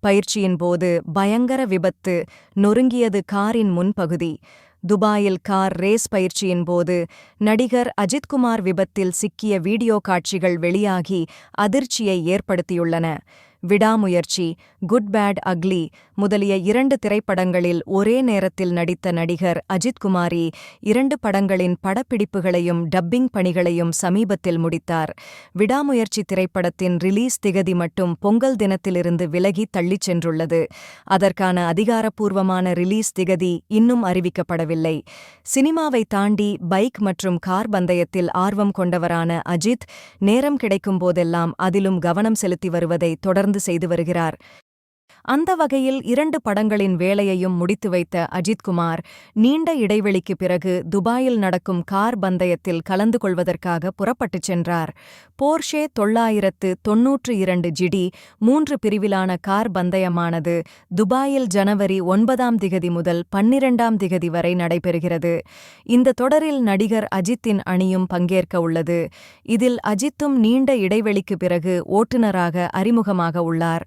பயிற்சியின் போது பயங்கர விபத்து நொறுங்கியது காரின் முன்பகுதி. துபாயில் கார் ரேஸ் பயிற்சியின் போது நடிகர் அஜித்குமார் விபத்தில் சிக்கிய வீடியோ காட்சிகள் வெளியாகி அதிர்ச்சியை ஏற்படுத்தியுள்ளன. விடாமுயற்சி குட் பேட் அக்லி முதலிய இரண்டு திரைப்படங்களில் ஒரே நேரத்தில் நடித்த நடிகர் அஜித் குமாரி இரண்டு படங்களின் படப்பிடிப்புகளையும் டப்பிங் பணிகளையும் சமீபத்தில் முடித்தார். விடாமுயற்சி திரைப்படத்தின் ரிலீஸ் திகதி மட்டும் பொங்கல் தினத்திலிருந்து விலகி தள்ளிச் சென்றுள்ளது. அதற்கான அதிகாரப்பூர்வமான ரிலீஸ் திகதி இன்னும் அறிவிக்கப்படவில்லை. சினிமாவை தாண்டி பைக் மற்றும் கார் பந்தயத்தில் ஆர்வம் கொண்டவரான அஜித் நேரம் கிடைக்கும் போதெல்லாம் அதிலும் கவனம் செலுத்தி வருவதை தொடர்ந்து செய்து வருகிறார். அந்த வகையில் இரண்டு படங்களின் வேலையையும் முடித்து வைத்த அஜித்குமார் நீண்ட இடைவெளிக்கு பிறகு துபாயில் நடக்கும் கார் பந்தயத்தில் கலந்து கொள்வதற்காக புறப்பட்டுச் சென்றார். போர்ஷே தொள்ளாயிரத்து தொன்னூற்று இரண்டு ஜிடி மூன்று பிரிவிலான கார் பந்தயமானது துபாயில் ஜனவரி ஒன்பதாம் திகதி முதல் பன்னிரண்டாம் திகதி வரை நடைபெறுகிறது. இந்த தொடரில் நடிகர் அஜித்தின் அணியும் பங்கேற்க உள்ளது. இதில் அஜித்தும் நீண்ட இடைவெளிக்கு பிறகு ஓட்டுநராக அறிமுகமாக உள்ளார்.